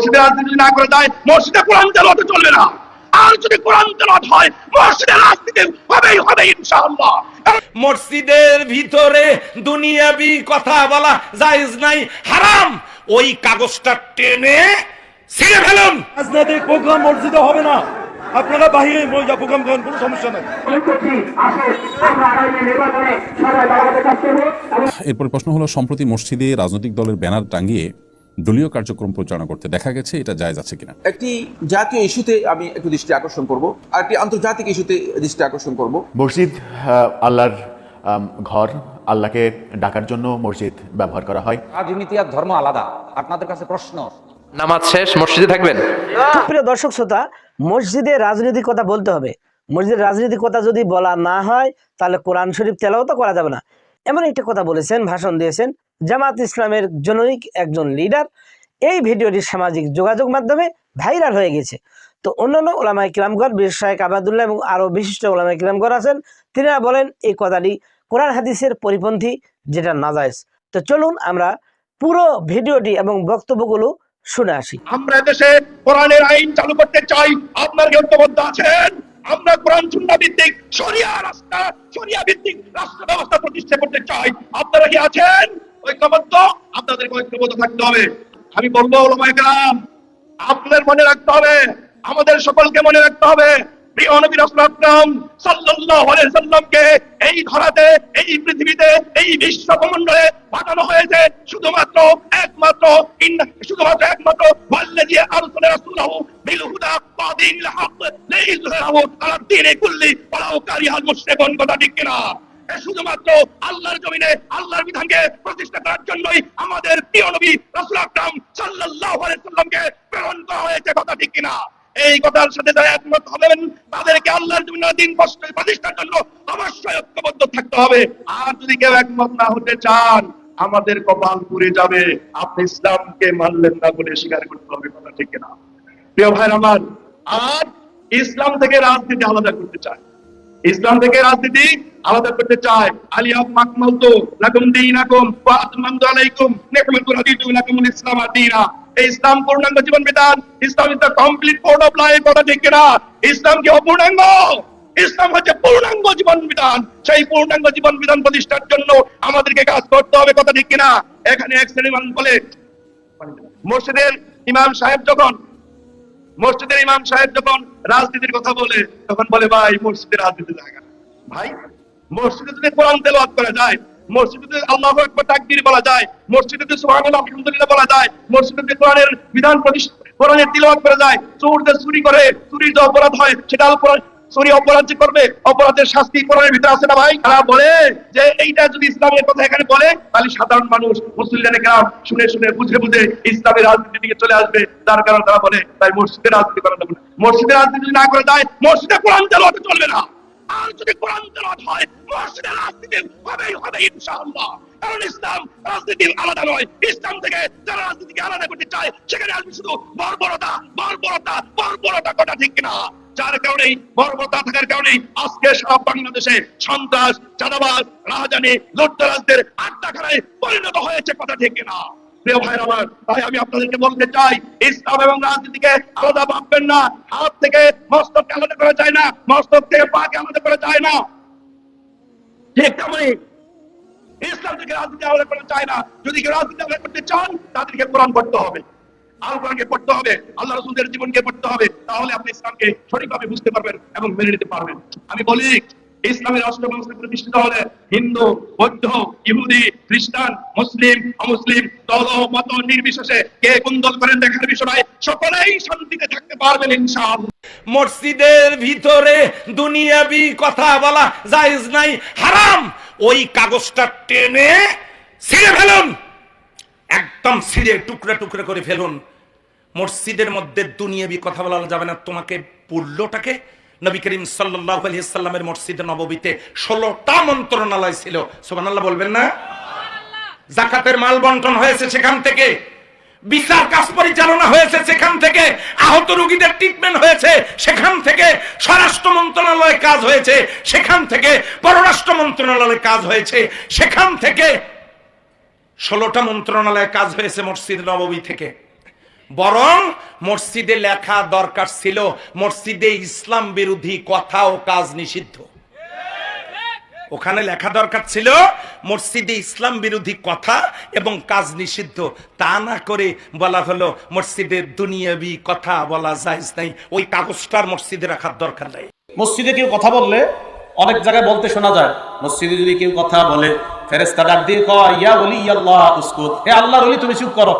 মসজিদে রাজনীতি না করে দেয় মসজিদে কোরআন চলবে না। আর যদি কোরআন তেলাওয়াত হয় মসজিদে রাজনীতি হবেই হবে ইনশাআল্লাহ। মসজিদের ভিতরে দুনিয়াবি কথা বলা জায়েজ নাই হারাম। ওই কাগজটা টেনে ছিঁড়ে ফেলুন। রাজনৈতিক প্রোগ্রাম মসজিদে হবে না। আপনারা বাহিরে প্রোগ্রাম করেন কোনো সমস্যা নেই। এরপর প্রশ্ন হলো সম্প্রতি মসজিদে রাজনৈতিক দলের ব্যানার টাঙ্গিয়ে দলীয় কার্যক্রম পরিচালনা করতে দেখা গেছে এটা জায়েজ আছে কিনা? একটি জাতীয় ইস্যুতে আমি একটু দৃষ্টি আকর্ষণ করব আর একটি আন্তর্জাতিক ইস্যুতে দৃষ্টি আকর্ষণ করব। মসজিদ আল্লাহর ঘর আল্লাহকে ডাকার জন্য মসজিদ ব্যবহার করা হয়। রাজনীতি আর ধর্ম আলাদা আপনাদের কাছে প্রশ্ন। নামাজ শেষ মসজিদে থাকবেন? প্রিয় দর্শক শ্রোতা মসজিদে রাজনীতির কথা বলতে হবে। মসজিদের রাজনীতির কথা যদি বলা না হয় তাহলে কোরআন শরীফ তেলাও তো করা যাবে না। এমন একটা কথা বলেছেন, ভাষণ দিয়েছেন জামাত ইসলামের জনৈক একজন লিডার এই ভিডিওটি সামাজিক যোগাযোগ মাধ্যমে ভাইরাল হয়ে গেছে। তো অন্যান্য ওলামাই কিরামগর বিশেষ শাহেক আবাদুল্লাহ এবং আরও বিশিষ্ট ওলামাই কিরামগর আছেন, তিনারা বলেন, এই কথাটি কোরআন হাদিসের পরিপন্থী, যেটা নাজায়জ। তো চলুন আমরা পুরো ভিডিওটি এবং বক্তব্যগুলো শুনে আসি। আমরা দেশে কোরআনের আইন চালু করতে চাই, আপনার কি ঐক্যবদ্ধ আছেন? আমরা কোরআন, সুন্না ভিত্তিক শরিয়া রাস্তা, শরিয়া ভিত্তিক রাষ্ট্র ব্যবস্থা প্রতিষ্ঠা করতে চাই। আপনারা কি আছেন? ঐক্যবদ্ধ? আপনাদের ঐক্যবদ্ধ থাকতে হবে। আমি বলব, ওলামায়ে কেরাম, আপনাদের মনে রাখতে হবে, আমাদের সকলকে মনে রাখতে হবে শুধুমাত্র আল্লাহর জমিনে, আল্লাহর বিধানকে প্রতিষ্ঠা করার জন্যই আমাদের প্রিয় নবী রাসূল আকরাম সাল্লাল্লাহু প্রেরণ করা হয়েছে, কথা ঠিক কিনা? এই কথার সাথে যারা একমত হবেন। তাদেরকে আল্লাহর জমিনে দিন প্রতিষ্ঠা- প্রতিষ্ঠার জন্য অবশ্যই ঐক্যবদ্ধ থাকতে হবে। আর যদি কেউ একমত না হতে চান, আমাদের কপাল পুড়ে যাবে। আপনি ইসলামকে মানলেন না বলে স্বীকার করতে হবে, কথা ঠিক কিনা? প্রিয় ভাইর আমার, আর ইসলাম থেকে রাজনীতি আলাদা করতে চায়। ইসলাম থেকে রাজনীতি আলাদা করতে চায়। আলিয়া মাকমালতু লাকুম দীনাকুম, ওয়া আতমামতু আলাইকুম নি'মাতু রাদিতু লাকুমুল ইসলাম দীনা। ইসলাম পূর্ণাঙ্গ জীবন বিধান। Islam is the complete code of life কথা ঠিক কিনা? ইসলাম কি অপূর্ণাঙ্গ? ইসলাম হচ্ছে পূর্ণাঙ্গ জীবন বিধান। সেই পূর্ণাঙ্গ জীবন বিধান প্রতিষ্ঠার জন্য আমাদেরকে কাজ করতে হবে, কথা ঠিক কিনা? এখানে এক শ্রেণি মানুষ বলে, মসজিদের ইমাম সাহেব যখন, মসজিদের ইমাম সাহেব যখন রাজনীতির কথা বলে, তখন বলে, ভাই মসজিদে রাজনীতি জায়গা ভাই, মসজিদে যদি কোরআন তেলাওয়াত করা যায় মসজিদে আল্লাহু তাকবীর বলা যায়, মসজিদে আলহামদুলিল্লাহ বলা যায়, মসজিদে কোরআনের বিধান কোরআনের করা যায়, চোর যে চুরি করে চুরির যে অপরাধ হয়, সেটা চুরি অপরাধ যে করবে, অপরাধের শাস্তি কোরআনের ভিতরে আছে না ভাই? তারা বলে যে এইটা যদি ইসলামের কথা এখানে বলে, তাহলে সাধারণ মানুষ মুসলিম গ্রাম শুনে শুনে, বুঝে বুঝে ইসলামের রাজনীতির দিকে চলে আসবে। তার কারণে তারা বলে, তাই মসজিদে রাজনীতি করা যাবে না। মসজিদে রাজনীতি না করে দেয় মসজিদে কোরআন তেলাওয়াত চলবে না। আর যদি কোরআন হয় মসজিদে রাজনীতি হবেই হবে ইনশাআল্লাহ। কারণ ইসলাম রাজনীতি আলাদা নয়। ইসলাম থেকে যারা রাজনীতিকে আলাদা করতে চায়, সেখানে আসবে শুধু বর্বরতা বর্বরতা বর্বরতা কথা ঠিক কিনা। যার কারণে বর্বরতা থাকার কারণে আজকে সারা বাংলাদেশে সন্ত্রাস, চাঁদাবাজ রাজধানী লুটতরাজদের আড্ডাখানায় পরিণত হয়েছে কথা ঠিক কিনা। রাজনীতি না, যদি কেউ রাজনীতি করতে চান, তাদেরকে কোরআন পড়তে হবে, আল কোরআনকে পড়তে হবে, আল্লাহ রসুলদের জীবনকে পড়তে হবে, তাহলে আপনি ইসলামকে সঠিকভাবে বুঝতে পারবেন এবং মেনে নিতে পারবেন। আমি বলি ইসলামের রাষ্ট্র ব্যবস্থা প্রতিষ্ঠিত হলে হিন্দু, বৌদ্ধ, ইহুদি, খ্রিস্টান, মুসলিম, অমুসলিম, দল মত নির্বিশেষে কে কোন দল করেন দেখার বিষয় সকলেই শান্তিতে থাকতে পারবেন ইনশাআল্লাহ। মসজিদের ভিতরে দুনিয়াবি কথা বলা জায়েজ নাই, হারাম। ওই কাগজটা টেনে ছিঁড়ে ফেলুন। একদম ছিঁড়ে, টুকরা টুকরা করে ফেলুন। মসজিদের মধ্যে দুনিয়াবি কথা বলা যাবে না। তোমাকে পড়লোটাকে নবী করিম সাল্লাল্লাহু আলাইহি সাল্লামের মসজিদে নববীতে ষোলোটা মন্ত্রণালয় ছিল। সুবহানাল্লাহ বলবেন না? জাকাতের মাল বন্টন হয়েছে সেখান থেকে। বিচার কাজ পরিচালনা হয়েছে সেখান থেকে। আহত রোগীদের ট্রিটমেন্ট হয়েছে সেখান থেকে। স্বরাষ্ট্র মন্ত্রণালয়ে কাজ হয়েছে সেখান থেকে। পররাষ্ট্র মন্ত্রণালয়ে কাজ হয়েছে সেখান থেকে। ষোলোটা মন্ত্রণালয়ে কাজ হয়েছে মসজিদ নববী থেকে। বরং মসজিদে লেখা দরকার ছিল, মসজিদে ইসলাম বিরোধী কথা ও কাজ নিষিদ্ধ। ওখানে লেখা দরকার ছিল, মসজিদে ইসলাম বিরোধী কথা এবং কাজ নিষিদ্ধ। তা না করে বলা হলো মসজিদের দুনিয়াবি কথা বলা যায় নাই, ওই কাগজটার মসজিদে রাখার দরকার নাই। মসজিদে কেউ কথা বললে অনেক জায়গায় বলতে শোনা যায়, মসজিদে যদি কেউ কথা বলে ফেরেস্তা ডাক দিয়ে কয়, ইয়া বলি ইয়াল্লাহ উসকুত। হে আল্লাহর তুমি চুপ করো।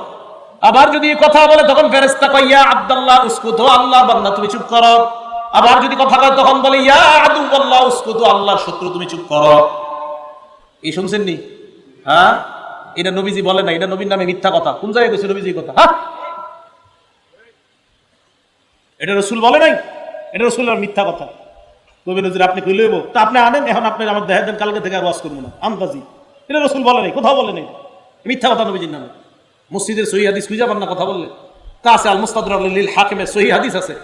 আবার যদি কথা বলে, তখন ফেরেস্তা কয়, ইয়া আব্দুল্লাহ, উসকুত ও আল্লাহর বান্দা, তুমি চুপ করো। আবার যদি কথা কয়, তখন বলে, ইয়া আদু আল্লাহ উসকুত ও আল্লাহর শত্রু, তুমি চুপ করো। এই শুনছেন নি? হ্যাঁ? এটা নবীজি বলে না, এটা নবীর নামে মিথ্যা কথা। কোন জায়গায় গেছে নবীজি কথা? হ্যাঁ? এটা রসুল বলে নাই? এটা রসুল মিথ্যা কথা। কবি নজির আপনি কই লইব তা আপনি আনেন, এখন আপনি আমার দেখা দেন, কালকে থেকে আর ওয়াজ করব না। আমদাজি এটা রসুল বলে নাই, কোথাও বলে নাই। মিথ্যা কথা নবীজির নামে। মসজিদের সহি হাদিস খুঁজে পান না কথা বললে। তা আছে হাকিমের সহি হাদিস আছে।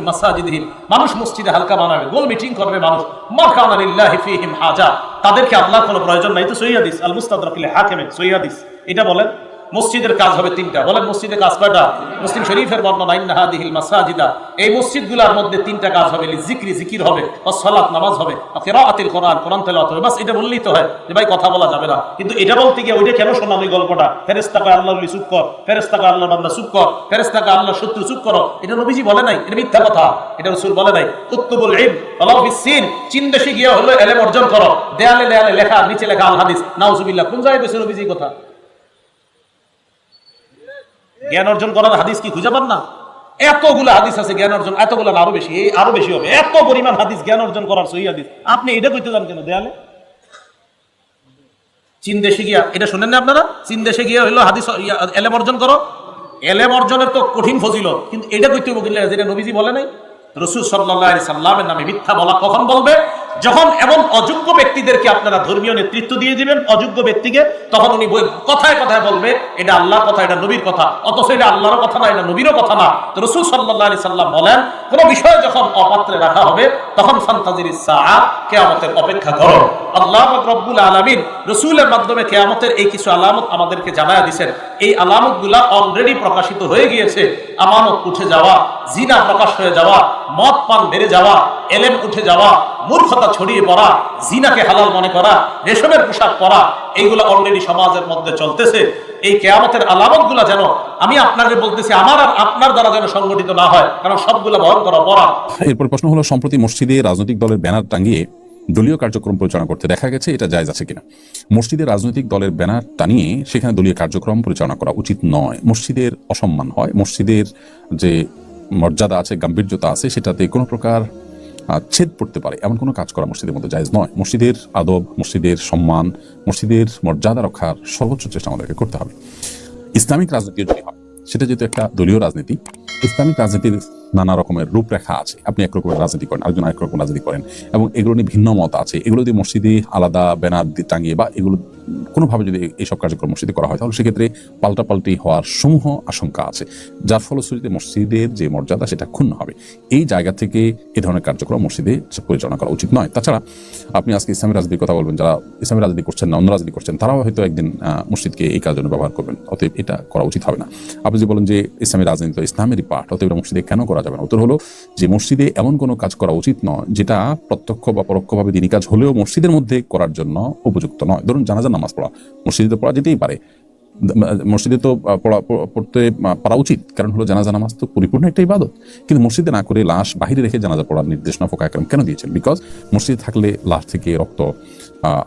মাসাজিদহিম। মানুষ মসজিদে হালকা বানাবে, গোল মিটিং করবে মানুষ। মা কানা লিল্লাহি ফিহিম হাজা। তাদেরকে আল্লাহর কোনো প্রয়োজন নাই তো সহি হাদিস। আল হাকিমের সহি হাদিস। এটা বলেন মসজিদের কাজ হবে তিনটা। বলেন মসজিদের কাজ কয়টা? মুসলিম শরীফের বর্ণনা, ইন্না হাদিহিল মাসাজিদা। এই মসজিদগুলোর মধ্যে তিনটা কাজ হবে জিক্রি জিকির হবে সালাত, নামাজ হবে আর কোরআন কোরআন তেলাওয়াত হবে। বাস এটা বললেই তো হয় যে ভাই কথা বলা যাবে না। কিন্তু এটা বলতে গিয়ে ওইটা কেন শোনাম এই গল্পটা? ফেরেস্তা কয় আল্লাহ চুপ কর। ফেরেস্তা কয় আল্লাহ বান্দা চুপ কর। ফেরেস্তা কয় আল্লাহ শত্রু চুপ করো। এটা নবীজি বলে নাই, এটা মিথ্যা কথা। এটা রাসূল বলে নাই। উত্তুবুল ইলম আল্লাহ বিসিন চীন দেশে গিয়ে হলো এলেম অর্জন করো। দেয়ালে দেয়ালে লেখা, নিচে লেখা আল হাদিস। নাউজুবিল্লাহ, কোন জায়গায় গেছে নবীজি কথা? জ্ঞান অর্জন করার হাদিস কি খুঁজে পান না? এতগুলো হাদিস আছে জ্ঞান অর্জন, এতগুলো আরও বেশি, এই আরও বেশি হবে। এত পরিমাণ হাদিস জ্ঞান অর্জন করার সহি হাদিস। আপনি এটা কইতে যান কেন দেয়ালে? চীন দেশে গিয়া, এটা শোনেন না আপনারা? চীন দেশে গিয়ে হইল হাদিস এলেম অর্জন করো। এলেম অর্জনের তো কঠিন ফজিল কিন্তু এটা কইতে হবে যেটা নবীজি বলে নাই, রসুল সাল্লাহ সাল্লামের নামে মিথ্যা বলা কখন বলবে? যখন এমন অযোগ্য ব্যক্তিদেরকে আপনারা ধর্মীয় নেতৃত্ব দিয়ে দিবেন, অযোগ্য ব্যক্তিকে, তখন উনি কথায় কথায় বলবে, এটা আল্লাহর কথা, এটা নবীর কথা। অথচ এটা আল্লাহর কথা না, এটা নবীরও কথা না। তো রসুল সাল্লাহ আলি সাল্লাম বলেন, কোন বিষয় যখন অপাত্রে রাখা হবে, তখন ফান্তাজির কেয়ামতের অপেক্ষা করো। আল্লাহ রব্বুল আলমিন রসুলের মাধ্যমে কেয়ামতের এই কিছু আলামত আমাদেরকে জানায় দিছেন। এই আলামতগুলা অলরেডি প্রকাশিত হয়ে গিয়েছে। আমানত উঠে যাওয়া, জিনা প্রকাশ হয়ে যাওয়া, মদ পান বেড়ে যাওয়া এলেম উঠে যাওয়া, মূর্খতা ছড়িয়ে পড়া, জিনাকে হালাল মনে করা, রেশমের পোশাক পরা, এইগুলো অলরেডি সমাজের মধ্যে চলতেছে। এই কেয়ামতের আলামতগুলা যেন আমি আপনাকে বলতেছি, আমার আর আপনার দ্বারা যেন সংগঠিত না হয়, কারণ সবগুলা বহন করা পড়া এরপর প্রশ্ন হলো, সম্প্রতি মসজিদে রাজনৈতিক দলের ব্যানার টাঙিয়ে দলীয় কার্যক্রম পরিচালনা করতে দেখা গেছে, এটা জায়জ আছে কিনা? মসজিদে রাজনৈতিক দলের ব্যানার টানিয়ে সেখানে দলীয় কার্যক্রম পরিচালনা করা উচিত নয়। মসজিদের অসম্মান হয়, মসজিদের যে মর্যাদা আছে, গাম্ভীর্যতা আছে, সেটাতে কোনো প্রকার ছেদ পড়তে পারে। এমন কোনো কাজ করা মসজিদের মধ্যে জায়জ নয়। মসজিদের আদব, মসজিদের সম্মান, মসজিদের মর্যাদা রক্ষার সর্বোচ্চ চেষ্টা আমাদেরকে করতে হবে। ইসলামিক রাজনীতি যদি হয়, সেটা যেহেতু একটা দলীয় রাজনীতি, ইসলামিক রাজনীতির নানা রকমের রূপরেখা আছে। আপনি এক রকমের রাজনীতি করেন, আরেকজন আরেক রকম রাজনীতি করেন। এবং এগুলো নিয়ে ভিন্ন মত আছে। এগুলো যদি মসজিদে আলাদা ব্যানার টাঙিয়ে বা এগুলো কোনোভাবে যদি এইসব কার্যক্রম মসজিদে করা হয়, তাহলে সেক্ষেত্রে পাল্টাপাল্টি হওয়ার সমূহ আশঙ্কা আছে। যার ফলশ্রুতিতে মসজিদের যে মর্যাদা, সেটা ক্ষুণ্ণ হবে। এই জায়গা থেকে এ ধরনের কার্যক্রম মসজিদে পরিচালনা করা উচিত নয়। তাছাড়া আপনি আজকে ইসলামী রাজনীতির কথা বলবেন, যারা ইসলামী রাজনীতি করছেন না, অন্য রাজনীতি করছেন, তারাও হয়তো একদিন মসজিদকে এই কাজের জন্য ব্যবহার করবেন। অতএব এটা করা উচিত হবে না। আপনি যদি বলেন যে ইসলামী রাজনীতি তো ইসলামেরই পাঠ, অতএব মসজিদে কেন করা যাবে না। উত্তর হলো যে মসজিদে এমন কোনো কাজ করা উচিত নয় যেটা প্রত্যক্ষ বা পরোক্ষভাবে দিনী কাজ হলেও মসজিদের মধ্যে করার জন্য উপযুক্ত নয়। ধরুন জানাজার নামাজ পড়া। মসজিদে তো পড়া যেতেই পারে। মসজিদে তো পড়া, পড়তে পারা উচিত। কারণ হলো জানাজা নামাজ তো পরিপূর্ণ একটা ইবাদত। কিন্তু মসজিদে না করে লাশ বাহিরে রেখে জানাজা পড়ার নির্দেশনা ফোকা একরম কেন দিয়েছেন? বিকজ মসজিদে থাকলে লাশ থেকে রক্ত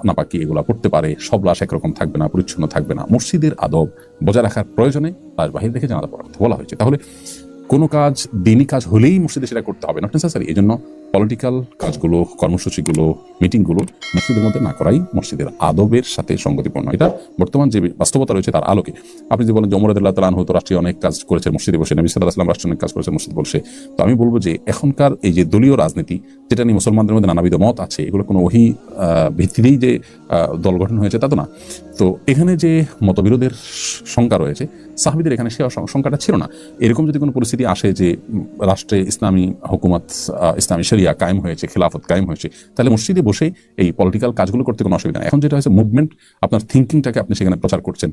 নাপাকি এগুলা পড়তে পারে। সব লাশ একরকম থাকবে না, পরিচ্ছন্ন থাকবে না। মসজিদের আদব বজায় রাখার প্রয়োজনে লাশ বাহিরে রেখে জানাজা পড়ার কথা বলা হয়েছে। তাহলে কোনো কাজ দিনই কাজ হলেই মসজিদে সেটা করতে হবে নট স্যার এই জন্য পলিটিক্যাল কাজগুলো, কর্মসূচিগুলো মিটিংগুলো মসজিদের মধ্যে না করাই মসজিদের আদবের সাথে সঙ্গতিপূর্ণ। এটা বর্তমান যে বাস্তবতা রয়েছে তার আলোকে। আপনি যে বলেন যে অমরাদুল্লাহ তালান হয়তো রাষ্ট্রীয় অনেক কাজ করেছে মসজিদে বসে, নবী সাল্লাহ আসলাম রাষ্ট্রীয় অনেক কাজ করেছে মসজিদ বসে তো আমি বলব যে এখনকার এই যে দলীয় রাজনীতি, যেটা নিয়ে মুসলমানদের মধ্যে নানাবিধ মত আছে, এগুলো কোনো ওহি ভিত্তিতেই যে দল গঠন হয়েছে তা তো না। তো এখানে যে মতবিরোধের সংখ্যা রয়েছে, সাহাবিদের এখানে সে সংখ্যাটা ছিল না। এরকম যদি কোনো পরিস্থিতি আসে যে রাষ্ট্রে ইসলামী হুকুমত ইসলামী শরীয়ত শরিয়া কায়েম হয়েছে, খেলাফত কায়েম হয়েছে, তাহলে মসজিদে বসে এই পলিটিক্যাল কাজগুলো করতে কোনো অসুবিধা নেই। এখন যেটা হয়েছে মুভমেন্ট আপনার থিঙ্কিংটাকে আপনি সেখানে প্রচার করছেন,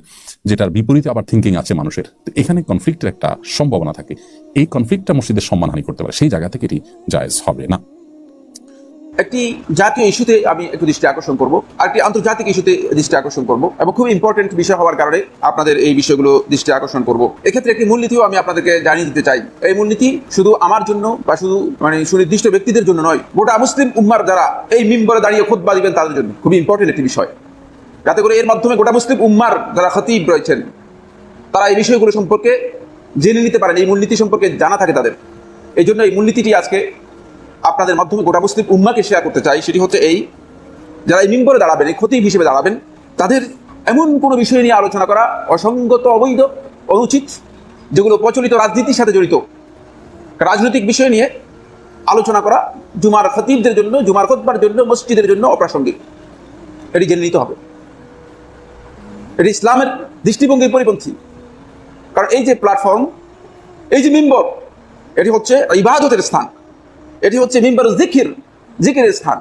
যেটার বিপরীতে আবার থিঙ্কিং আছে মানুষের। তো এখানে কনফ্লিক্টের একটা সম্ভাবনা থাকে। এই কনফ্লিক্টটা মসজিদের সম্মানহানি করতে পারে, সেই জায়গা থেকে এটি জায়জ হবে না। একটি জাতীয় ইস্যুতে আমি একটু দৃষ্টি আকর্ষণ করব আর একটি আন্তর্জাতিক ইস্যুতে দৃষ্টি আকর্ষণ করব এবং খুব ইম্পর্টেন্ট বিষয় হওয়ার কারণে আপনাদের এই বিষয়গুলো দৃষ্টি আকর্ষণ করব। এক্ষেত্রে একটি মূলনীতিও আমি আপনাদেরকে জানিয়ে দিতে চাই। এই মূলনীতি শুধু আমার জন্য বা শুধু মানে সুনির্দিষ্ট ব্যক্তিদের জন্য নয়, গোটা মুসলিম উম্মার যারা এই মিম্বরে দাঁড়িয়ে খোদবা দিবেন তাদের জন্য। খুবই ইম্পর্টেন্ট একটি বিষয়। যাতে করে এর মাধ্যমে গোটা মুসলিম উম্মার যারা খতিব রয়েছেন, তারা এই বিষয়গুলো সম্পর্কে জেনে নিতে পারেন, এই মূলনীতি সম্পর্কে জানা থাকে তাদের। এই জন্য এই মূলনীতিটি আজকে আপনাদের মাধ্যমে গোটা মুসলিম উম্মাকে শেয়ার করতে চাই, সেটি হচ্ছে এই, যারা এই মিম্বরে দাঁড়াবেন, এই খতিব হিসেবে দাঁড়াবেন, তাদের এমন কোনো বিষয় নিয়ে আলোচনা করা অসঙ্গত, অবৈধ, অনুচিত, যেগুলো প্রচলিত রাজনীতির সাথে জড়িত, রাজনৈতিক বিষয় নিয়ে আলোচনা করা জুমার খতিবদের জন্য, জুমার খতবার জন্য, মসজিদের জন্য অপ্রাসঙ্গিক। এটি জেনে নিতে হবে। এটি ইসলামের দৃষ্টিভঙ্গির পরিপন্থী। কারণ এই যে প্ল্যাটফর্ম এই যে মিম্বর, এটি হচ্ছে ইবাদতের স্থান। এটি হচ্ছে মিম্বর জিকির, জিকিরের স্থান।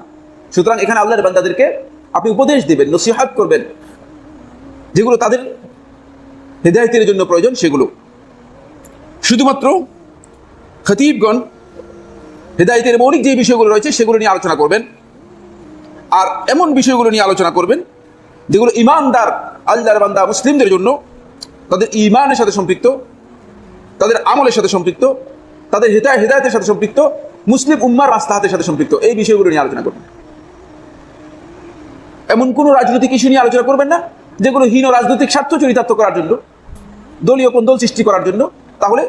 সুতরাং এখানে আল্লাহর বান্দাদেরকে আপনি উপদেশ দিবেন, নসিহাত করবেন। যেগুলো তাদের হেদায়তের জন্য প্রয়োজন, সেগুলো। শুধুমাত্র খতিবগণ হেদায়তের মৌলিক যে বিষয়গুলো রয়েছে, সেগুলো নিয়ে আলোচনা করবেন। আর এমন বিষয়গুলো নিয়ে আলোচনা করবেন, যেগুলো ইমানদার, আল্লাহর বান্দা মুসলিমদের জন্য তাদের ইমানের সাথে সম্পৃক্ত, তাদের আমলের সাথে সম্পৃক্ত, তাদের হেদায়, হেদায়তের সাথে সম্পৃক্ত মুসলিম উম্মার রাস্তাহাতের সাথে সম্পৃক্ত। এই বিষয়গুলো নিয়ে আলোচনা করবেন। এমন কোনো রাজনৈতিক ইস্যু নিয়ে আলোচনা করবেন না। যেগুলো হীন রাজনৈতিক স্বার্থ চরিতার্থ করার জন্য, দলীয় কোন্দল সৃষ্টি করার জন্য। তাহলে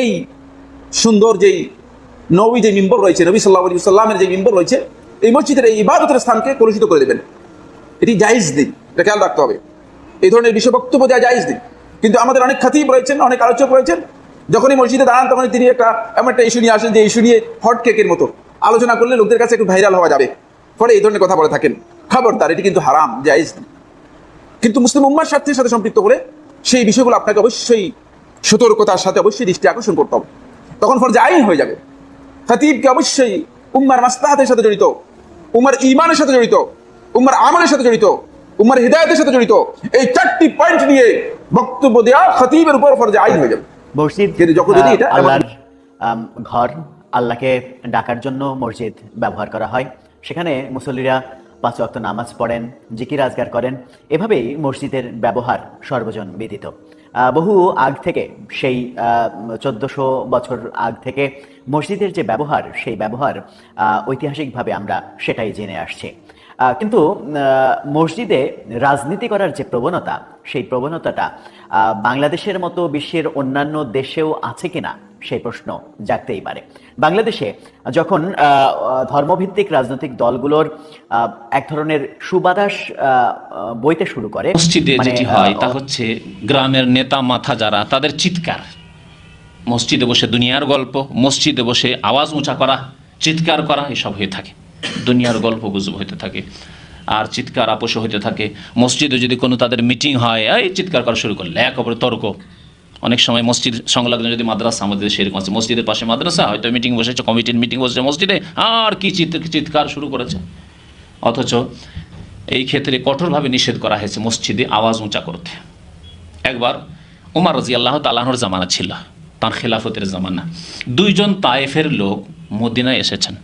এই সুন্দর যেই নবী যে মিম্বর রয়েছে, নবী সাল্লাহ সাল্লামের যে মিম্বর রয়েছে, এই মসজিদের এই ইবাদতের স্থানকে কলুষিত করে দেবেন। এটি জায়েজ দিন এটা খেয়াল রাখতে হবে। এই ধরনের বিষয় বক্তব্য দেওয়া জায়েজ দিন কিন্তু আমাদের অনেক খাতিব রয়েছেন, অনেক আলোচক রয়েছেন। যখনই মসজিদে দাঁড়ান তখন তিনি একটা এমন একটা ইস্যু নিয়ে আসেন যে ইস্যু নিয়ে হট কেকের মতো। আলোচনা করলে লোকদের কাছে একটু ভাইরাল হওয়া যাবে। ফলে এই ধরনের কথা বলে থাকেন। খবরদার, এটি কিন্তু হারাম, জায়েজ কিন্তু মুসলিম উম্মার স্বার্থের সাথে সম্পৃক্ত করে সেই বিষয়গুলো আপনাকে অবশ্যই সতর্কতার সাথে অবশ্যই দৃষ্টি আকর্ষণ করতে হবে। তখন ফলে আইন হয়ে যাবে। খতিবকে অবশ্যই উম্মার মাস্তাহাতের সাথে জড়িত, উম্মার ইমানের সাথে জড়িত, উম্মার আমলের সাথে জড়িত, উম্মার হৃদায়তের সাথে জড়িত এই চারটি পয়েন্ট নিয়ে বক্তব্য দেওয়া খতিবের উপর ফরজে আইন হয়ে যাবে। মসজিদ যখন আল্লাহর ঘর আল্লাহকে ডাকার জন্য মসজিদ ব্যবহার করা হয় সেখানে মুসল্লিরা পাঁচ ওয়াক্ত নামাজ পড়েন জিকির আজগার করেন এভাবেই মসজিদের ব্যবহার সর্বজন বিদিত বহু আগ থেকে সেই চোদ্দশো বছর আগ থেকে মসজিদের যে ব্যবহার সেই ব্যবহার ঐতিহাসিকভাবে আমরা সেটাই জেনে আসছি। কিন্তু মসজিদে রাজনীতি করার যে প্রবণতা সেই প্রবণতাটা বাংলাদেশের মতো বিশ্বের অন্যান্য দেশেও আছে কিনা সেই প্রশ্ন জাগতেই পারে। বাংলাদেশে যখন ধর্মভিত্তিক রাজনৈতিক দলগুলোর এক ধরনের সুবাতাস আহ, বইতে শুরু করে মসজিদে মানে, যেটি হয় তা হচ্ছে গ্রামের নেতা মাথা যারা তাদের চিৎকার। মসজিদে বসে দুনিয়ার গল্প মসজিদে বসে আওয়াজ উঁচা করা চিৎকার করা এসব হয়ে থাকে। দুনিয়ার গল্প গুজব হইতে থাকে। আর চিৎকার আপোষ হইতে থাকে। মসজিদে যদি কোনো তাদের মিটিং হয়, এই চিৎকার করা শুরু করলে একেবারে তর্ক। অনেক সময় মসজিদ সংলগ্ন যদি মাদ্রাসা আমাদের সেরকম আছে, মসজিদের পাশে মাদ্রাসা, হয়তো মিটিং বসেছে কমিটির মিটিং বসেছে মসজিদে, আর কি চিৎ, চিৎকার শুরু করেছে। অথচ এই ক্ষেত্রে কঠোরভাবে নিষেধ করা হয়েছে মসজিদে আওয়াজ উঁচা করতে। একবার উমার রাজি আল্লাহ তালাহর জামানা ছিল, তার খেলাফতের জামানা। দুইজন তায়েফের লোক মদিনায় এসেছেন।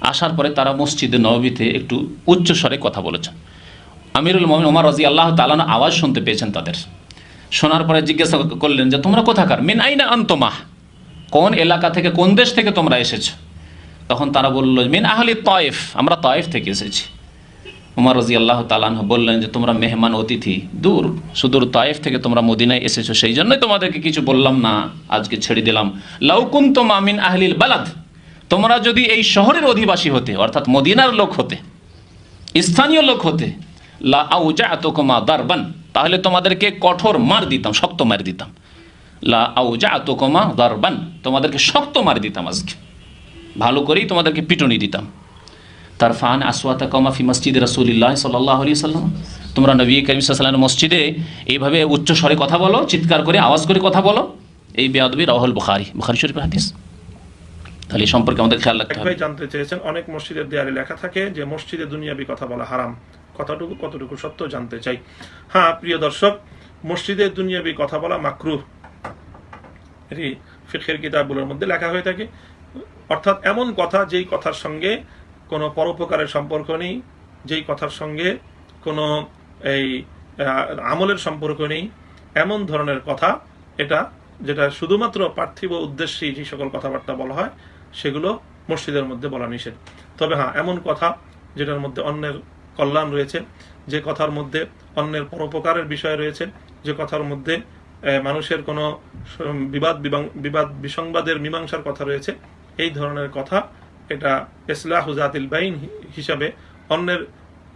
আসার পরে তারা মসজিদে নবীতে একটু উচ্চ স্বরে কথা বলেছেন। আমিরুল মোমিন উমার রাজি আল্লাহ তালান আওয়াজ শুনতে পেয়েছেন তাদের। শোনার পরে জিজ্ঞাসা করলেন যে, তোমরা কোথাকার? মিন আইনা আন্তমাহ কোন এলাকা থেকে, কোন দেশ থেকে তোমরা এসেছ? তখন তারা বলল, মিন আহলি তয়েফ, আমরা তয়েফ থেকে এসেছি। উমার রাজি আল্লাহ তালান বললেন যে, তোমরা মেহমান অতিথি, দূর, সুদূর তয়েফ থেকে তোমরা মদিনায় এসেছ, সেই জন্যই তোমাদেরকে কিছু বললাম না, আজকে ছেড়ে দিলাম। লাউকুন তো মামিন আহলিল বালাদ তোমরা যদি এই শহরের অধিবাসী হতে, অর্থাৎ মদিনার লোক হতে, স্থানীয় লোক হতে, লা আউজা তোকমা দারবান, তাহলে তোমাদেরকে কঠোর মার দিতাম, শক্ত মার দিতাম। লা আউজা তোকমা দারবান, তোমাদেরকে শক্ত মার দিতাম আজকে। ভালো করেই তোমাদেরকে পিটুনি দিতাম। তার ফান আসওয়াতা কমা ফি মসজিদ রসুলিল্লাহ সাল্লাহ সাল্লাম তোমরা নবী করিম সাল্লামের মসজিদে এইভাবে উচ্চ স্বরে কথা বলো, চিৎকার করে, আওয়াজ করে কথা বলো। এই বেয়াদবি রাহুল বুখারি বুখারি শরীফ হাদিস। তাহলে এই সম্পর্কে আমাদের খেয়াল রাখতে হবে। জানতে চেয়েছেন অনেক মসজিদের দেয়ালে লেখা থাকে যে মসজিদে দুনিয়াবি কথা বলা হারাম। কথাটুকু কতটুকু সত্য জানতে চাই। হ্যাঁ প্রিয় দর্শক মসজিদে দুনিয়াবি কথা বলা মাকরুহ। এটি ফিখের কিতাবগুলোর মধ্যে লেখা হয়ে থাকে। অর্থাৎ এমন কথা যেই কথার সঙ্গে কোনো পরোপকারের সম্পর্ক নেই যেই কথার সঙ্গে কোনো এই আমলের সম্পর্ক নেই। এমন ধরনের কথা এটা যেটা শুধুমাত্র পার্থিব উদ্দেশ্যেই যে সকল কথাবার্তা বলা হয় সেগুলো মসজিদের মধ্যে বলা নিষেধ। তবে হ্যাঁ এমন কথা যেটার মধ্যে অন্যের কল্যাণ রয়েছে, যে কথার মধ্যে অন্যের পরোপকারের বিষয় রয়েছে, যে কথার মধ্যে মানুষের কোনো বিবাদ বিবাং- বিবাদ বিসংবাদের মীমাংসার কথা রয়েছে, এই ধরনের কথা এটা ইসলাহ জাতিল বাইন হিসাবে অন্যের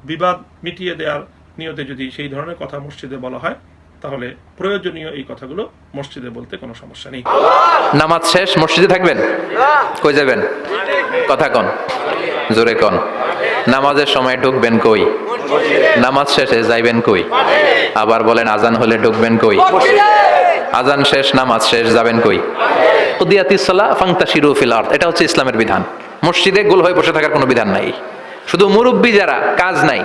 বিবাদ মিটিয়ে দেওয়ার নিয়তে যদি সেই ধরনের কথা মসজিদে বলা হয় তাহলে প্রয়োজনীয় এই কথাগুলো মসজিদে বলতে কোনো সমস্যা নেই। নামাজ শেষ, মসজিদে থাকবেন? কই যাবেন? কথা কন। জোরে কন। নামাজের সময় ঢুকবেন কই? নামাজ শেষে যাইবেন কই? আবার বলেন, আজান হলে ঢুকবেন কই? আজান শেষ, নামাজ শেষ, যাবেন কই? উদিয়াতিসলা ফাংতাশিরু ফিল আরদ। এটা হচ্ছে ইসলামের বিধান। মসজিদে গোল হয়ে বসে থাকার কোনো বিধান নাই। শুধু মুরব্বী যারা, কাজ নাই।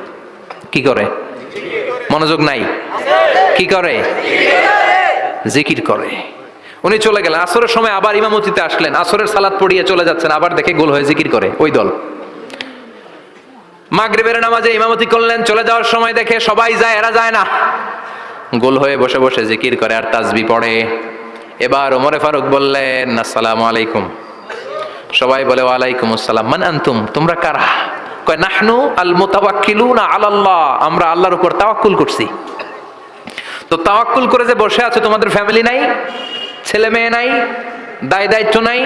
কি করে? মনোযোগ নাই। কি করে? জিকির করে। উনি চলে গেলেন। আসরের সময় আবার ইমামতিতে আসলেন। আসরের সালাত পড়িয়ে চলে যাচ্ছেন। আবার দেখে গোল হয়ে জিকির করে। ওই দল। মাগরিবের নামাজে ইমামতি করলেন। চলে যাওয়ার সময় দেখে সবাই যায়, এরা যায় না। গোল হয়ে বসে বসে জিকির করে আর তাজবি পড়ে। এবার ওমরে ফারুক বললেন, আসসালামু আলাইকুম। সবাই বলে, ওয়ালাইকুম আসসালাম। মান আনতুম? তোমরা কারা? কয়, নাহনু আল মুতাওয়াক্কিলুনা আলাল্লাহ। আমরা আল্লাহর উপর তাওয়াক্কুল করছি। তো তাওয়াক্কুল করে যে বসে আছো, তোমাদের ফ্যামিলি নাই, ছেলে মেয়ে নাই, দায় দায়িত্ব নাই,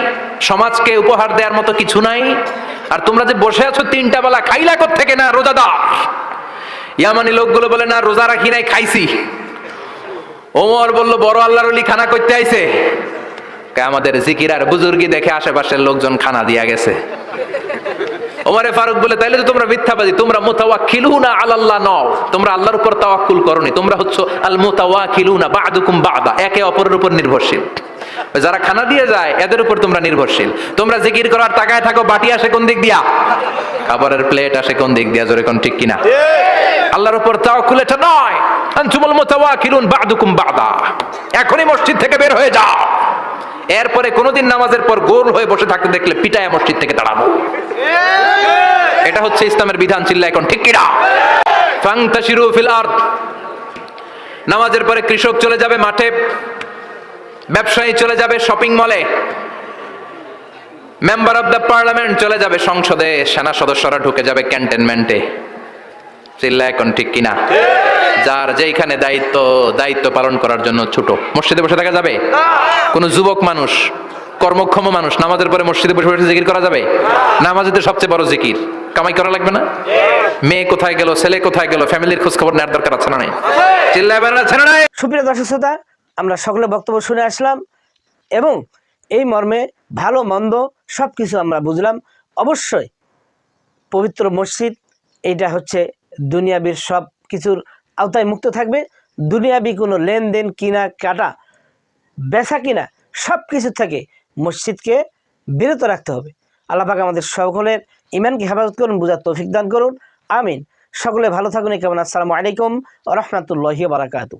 সমাজকে উপহার দেওয়ার মতো কিছু নাই, আর তোমরা যে বসে আছো, তিনটা বেলা খাইলা থেকে না, রোজাদার। ইয়ামানি লোকগুলো বলে, না, রোজা রাখি নাই, খাইছি। ওমর বলল, বড় আল্লাহর অলি খানা করতে আইছে? আমাদের জিকির আর বুজুর্গি দেখে আশেপাশের লোকজন খানা দিয়া গেছে। ওমরে ফারুক বলে, তাইলে তো তোমরা মিথ্যাবাদী, তোমরা মুতাওয়াক্কিলুনা আলাল্লাহ নও। তোমরা আল্লাহর উপর তাওয়াক্কুল করনি, তোমরা হচ্ছে আল মুতাওয়াক্কিলুনা বা'দুকুম বা'দা, একে অপরের উপর নির্ভরশীল। যারা খানা দিয়ে যায়, এদের উপর তোমরা নির্ভরশীল। তোমরা জিকির করার তাকায় থাকো, বাটি আসে কোন দিক দিয়া? খাবারের প্লেট আসে কোন দিক দিয়া, জোরে কোন ঠিক কিনা? আল্লাহর উপর তাওয়াক্কুল এটা নয়। আনতুমুল মুতাওয়াক্কিলুন বা'দুকুম বা'দা। এখনই মসজিদ থেকে বের হয়ে যাও। এরপরে কোনোদিন নামাজের পর গোল হয়ে বসে থাকতে দেখলে পিটায় মসজিদ থেকে দাঁড়াবো। এটা হচ্ছে ইসলামের বিধান চিল্লা এখন, ঠিক কিনা? ফিল আরদ। নামাজের পরে কৃষক চলে যাবে মাঠে, ব্যবসায়ী চলে যাবে শপিং মলে। মেম্বার অফ দ্য পার্লামেন্ট চলে যাবে সংসদে, সেনা সদস্যরা ঢুকে যাবে ক্যান্টনমেন্টে চিল্লা এখন ঠিক কিনা? যার যেইখানে দায়িত্ব দায়িত্ব পালন করার জন্য ছোট। মসজিদে বসে থাকা যাবে? কোন যুবক মানুষ, কর্মক্ষম মানুষ, নামাজের পরে মসজিদে বসে বসে জিকির করা যাবে? নামাজের সবচেয়ে বড় জিকির। কামাই করা লাগবে না? মেয়ে কোথায় গেল, ছেলে কোথায় গেল, ফ্যামিলির খোঁজ খবর নেওয়ার দরকার আছে না নাই? চিল্লায় বেড়া আছে না সুপ্রিয় দর্শক শ্রোতা, আমরা সকলে বক্তব্য শুনে আসলাম এবং এই মর্মে ভালো, মন্দ সব কিছু আমরা বুঝলাম। অবশ্যই পবিত্র মসজিদ, এইটা হচ্ছে দুনিয়াবির সব কিছুর আওতায় মুক্ত থাকবে। দুনিয়াবি কোনো লেনদেন, কিনা, কাটা, বেচা কিনা, সব কিছু থেকে মসজিদকে বিরত রাখতে হবে। আল্লাহ পাক আমাদের সকলের ইমানকে হেফাজত করুন, বুঝার তৌফিক দান করুন। আমিন। সকলে ভালো থাকুন কেমন। আসসালামু আলাইকুম রহমতুল্লাহি বারাকাতু